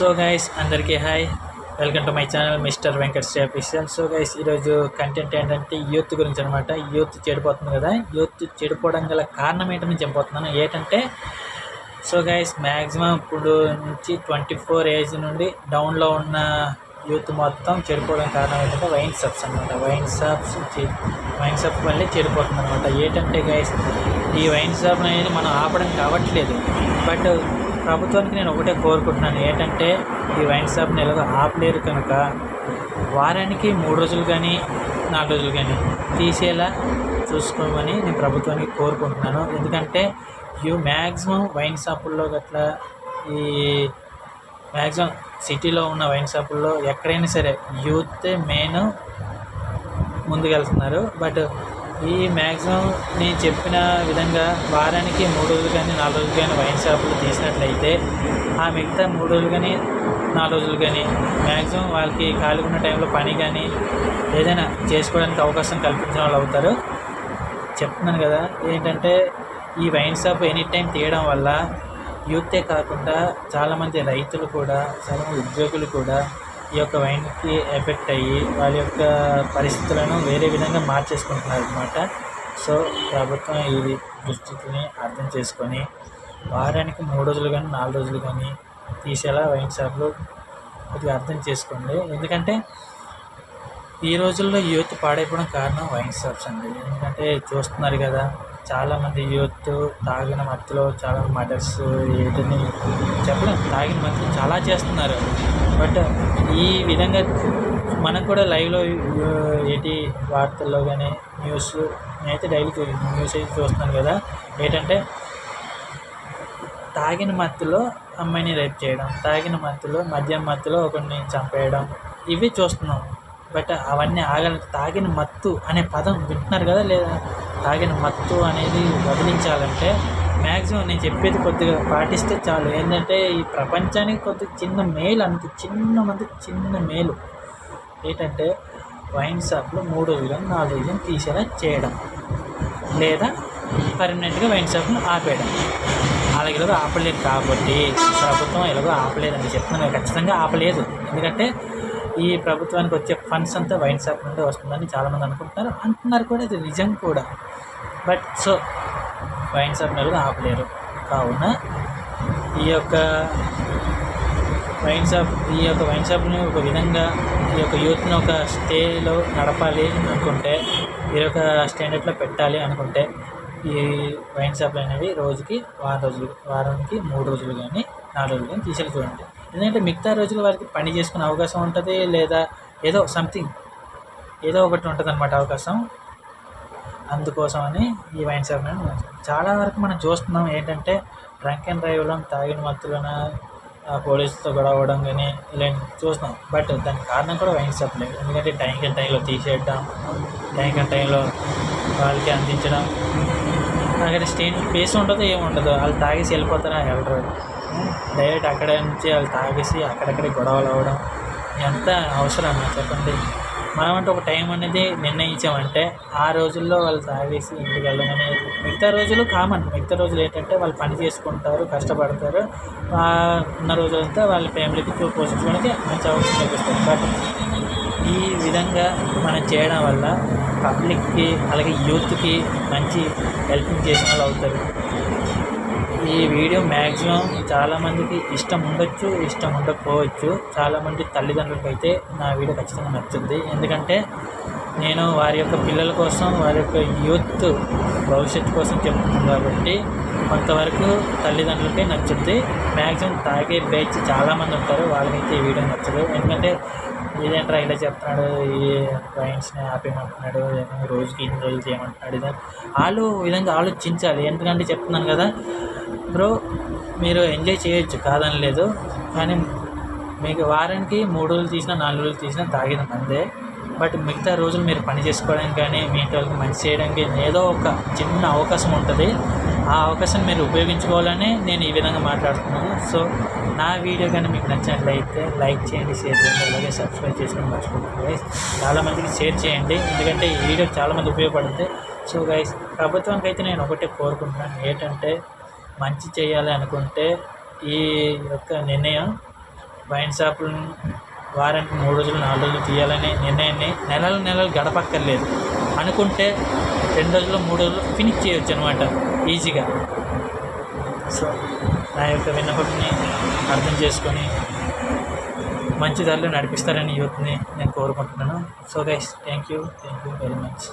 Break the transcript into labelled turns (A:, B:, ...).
A: So guys అందరికీ hi welcome to my channel mister Venkat Sri official so guys ఈరోజు content ఏంటంటే youth గురించి అనమాట యూత్ చెడిపోతుంది కదా. యూత్ చెడిపోవడం గల కారణం ఏంటని చెప్పబోతున్నాను. ఏంటంటే సో గైస్ మ్యాక్సిమం ఇప్పుడు నుంచి ట్వంటీ ఫోర్ ఏజ్ నుండి డౌన్లో ఉన్న యూత్ మొత్తం చెడిపోవడం కారణం ఏంటంటే వైన్ షాప్స్ అనమాట వైన్ షాప్స్ వైన్ షాప్ వల్లే చెడిపోతుంది అనమాట ఏంటంటే గైస్ ఈ వైన్ షాప్ అనేది మనం ఆపడం కావట్లేదు. బట్ ప్రభుత్వానికి నేను ఒకటే కోరుకుంటున్నాను ఏంటంటే ఈ వైన్ షాప్ని ఎలాగో ఆపలేరు కనుక వారానికి మూడు రోజులు కానీ నాలుగు రోజులు కానీ తీసేలా చూసుకోమని నేను ప్రభుత్వానికి కోరుకుంటున్నాను. ఎందుకంటే యూ మ్యాక్సిమం వైన్ షాపుల్లో గట్లా ఈ మ్యాక్సిమం సిటీలో ఉన్న వైన్ షాపుల్లో ఎక్కడైనా సరే యూత్ మెయిన్ ముందుకెళ్తున్నారు. బట్ ఈ మ్యాక్సిమం నేను చెప్పిన విధంగా వారానికి మూడు రోజులు కానీ నాలుగు రోజులు కానీ వైన్ షాపులు తీసినట్లయితే ఆ మిగతా మూడు రోజులు కానీ నాలుగు రోజులు కానీ మ్యాక్సిమం వాళ్ళకి ఖాళీ ఉన్న టైంలో పని కానీ ఏదైనా చేసుకోవడానికి అవకాశం కల్పించిన వాళ్ళు అవుతారు. చెప్తున్నాను కదా ఏంటంటే ఈ వైన్ షాప్ ఎనీ టైం తీయడం వల్ల యూతే కాకుండా చాలామంది రైతులు కూడా చాలామంది ఉద్యోగులు కూడా ఈ యొక్క వైన్కి ఎఫెక్ట్ అయ్యి వాళ్ళ యొక్క పరిస్థితులను వేరే విధంగా మార్చేసుకుంటున్నారు అనమాట సో ప్రభుత్వం ఈ దుస్థితిని అర్థం చేసుకొని వారానికి మూడు రోజులు కానీ నాలుగు రోజులు కానీ తీసేలా వైన్ షాప్లు కొద్దిగా అర్థం చేసుకోండి. ఎందుకంటే ఈ రోజుల్లో యూత్ పాడైపోవడం కారణం వైన్ షాప్స్ అండి. ఎందుకంటే చూస్తున్నారు కదా చాలామంది యూత్ తాగిన మత్తులో చాలా మర్డర్స్ ఏంటని చెప్పడం తాగిన మత్తులో చాలా చేస్తున్నారు. బట్ ఈ విధంగా మనం కూడా లైవ్లో ఏంటి వార్తల్లో కానీ న్యూస్ నేనైతే డైలీ న్యూస్ అయితే చూస్తున్నాను కదా. ఏంటంటే తాగిన మత్తులో అమ్మాయిని రేప్ చేయడం తాగిన మత్తులో మద్యం మత్తులో ఒకరిని చంపేయడం ఇవి చూస్తున్నాం. బట్ అవన్నీ ఆగల తాగిన మత్తు అనే పదం వింటున్నారు కదా లేదా? తాగిన మత్తు అనేది వదిలించాలంటే మ్యాక్సిమం నేను చెప్పేది కొద్దిగా పాటిస్తే చాలు. ఏంటంటే ఈ ప్రపంచానికి కొద్దిగా చిన్న మేలు అంత చిన్న మంది చిన్న మేలు. ఏంటంటే వైన్ షాప్లో మూడు రోజులు నాలుగు రోజులు తీసేలా చేయడం. లేదా పర్మనెంట్గా వైన్ షాప్ను ఆపేయడం. అలాగే ఇలాగో ఆపలేదు కాబట్టి ప్రభుత్వం ఎలాగో ఆపలేదని చెప్తున్నాను. ఖచ్చితంగా ఆపలేదు. ఎందుకంటే ఈ ప్రభుత్వానికి వచ్చే ఫండ్స్ అంతా వైన్ షాప్ నుండి వస్తుందని చాలామంది అనుకుంటున్నారు. అంటున్నారు కూడా ఇది నిజం కూడా. బట్ సో వైన్ షాప్ ఆపలేరు. కావున ఈ యొక్క వైన్ షాప్ ఈ యొక్క వైన్ షాప్ని ఒక విధంగా ఈ యొక్క యూత్ని ఒక స్టేలో నడపాలి అనుకుంటే ఈ యొక్క స్టాండర్డ్లో పెట్టాలి అనుకుంటే ఈ వైన్ షాప్లు అనేవి రోజుకి వారం రోజులు వారానికి మూడు రోజులు కానీ నాలుగు రోజులు కానీ తీసుకెళ్ళి చూడండి. ఎందుకంటే మిగతా రోజులు వారికి పని చేసుకునే అవకాశం ఉంటుంది లేదా ఏదో సంథింగ్ ఏదో ఒకటి ఉంటుంది అనమాట అవకాశం. అందుకోసమని ఈ వైన్ షాప్ చాలా వరకు మనం చూస్తున్నాం ఏంటంటే డ్రంక్ అండ్ డ్రైవ్లో తాగిన మత్తులోన పోలీసులతో గొడవ అవ్వడం కానీ ఇలాంటి చూస్తున్నాం. బట్ దానికి కారణం కూడా వైన్ షాప్ లేదు. ఎందుకంటే టైంకి టైంలో తీసేయడం టైంకి అండ్ టైంలో వాళ్ళకి అందించడం అక్కడ స్టేట్ ప్లేస్ ఉండదు ఏముండదు వాళ్ళు తాగేసి వెళ్ళిపోతారా? వెళ్ళరు. డైరెక్ట్ అక్కడ నుంచి వాళ్ళు తాగేసి అక్కడక్కడ గొడవలు అవ్వడం ఎంత అవసరం చెప్పండి? మనం అంటే ఒక టైం అనేది నిర్ణయించామంటే ఆ రోజుల్లో వాళ్ళు తాగేసి ఇంటికి వెళ్ళడం మిగతా రోజులు కామన్. మిగతా రోజులు ఏంటంటే వాళ్ళు పని చేసుకుంటారు కష్టపడతారు. ఉన్న రోజులంతా వాళ్ళ ఫ్యామిలీకి పోషించుకోవడానికి మంచి అవకాశం లభిస్తుంది బట్ ఈ విధంగా మనం చేయడం వల్ల పబ్లిక్కి అలాగే యూత్కి మంచి హెల్పింగ్ చేసిన వాళ్ళు అవుతారు. ఈ వీడియో మ్యాక్సిమం చాలామందికి ఇష్టం ఉండొచ్చు ఇష్టం ఉండకపోవచ్చు. చాలామంది తల్లిదండ్రులకు అయితే నా వీడియో ఖచ్చితంగా నచ్చుద్ది ఎందుకంటే నేను వారి యొక్క పిల్లల కోసం వారి యొక్క యూత్ భవిష్యత్తు కోసం చెప్తున్నాను కాబట్టి కొంతవరకు తల్లిదండ్రులకే నచ్చుద్ది. మ్యాక్సిమం తాగే బ్యాచ్ చాలామంది ఉంటారు వాళ్ళకైతే ఈ వీడియో నచ్చదు. ఎందుకంటే ఇదేంట్రా ఇలా చెప్తున్నాడు ఈ వైన్స్ని ఆపేయమంటున్నాడు రోజుకి ఇన్ని రోజులు చేయమంటున్నాడు ఇదే వాళ్ళు విధంగా ఆలోచించాలి. ఎందుకంటే చెప్తున్నాను కదా బ్రో మీరు ఎంజాయ్ చేయొచ్చు కాదని లేదు. కానీ మీకు వారానికి మూడు రోజులు తీసినా నాలుగు రోజులు తీసినా తాగిన మందే. బట్ మిగతా రోజులు మీరు పని చేసుకోవడానికి కానీ మీ ఇంటి వాళ్ళకి మంచి చేయడానికి ఏదో ఒక చిన్న అవకాశం ఉంటుంది. ఆ అవకాశం మీరు ఉపయోగించుకోవాలని నేను ఈ విధంగా మాట్లాడుతున్నాను. సో నా వీడియో కానీ మీకు నచ్చినట్లయితే లైక్ చేయండి షేర్ చేయండి అలాగే సబ్స్క్రైబ్ చేసుకోండి మర్చిపోతుంది గైస్ చాలామందికి షేర్ చేయండి. ఎందుకంటే ఈ వీడియో చాలామంది ఉపయోగపడుతుంది. సో గైస్ ప్రభుత్వానికి అయితే నేను ఒకటే కోరుకుంటున్నాను. ఏంటంటే మంచి చేయాలి అనుకుంటే ఈ యొక్క నిర్ణయం వైన్ షాపులను వారానికి మూడు రోజులు నాలుగు రోజులు తీయాలనే నిర్ణయాన్ని నెలలు నెలలు గడపక్కర్లేదు. అనుకుంటే రెండు రోజులు మూడు రోజులు ఫినిష్ చేయొచ్చు అనమాట ఈజీగా. సో నా యొక్క విన్నపంని అర్థం చేసుకొని మంచి దారిలో నడిపిస్తారని యూత్ని నేను కోరుకుంటున్నాను. So guys thank you thank you very much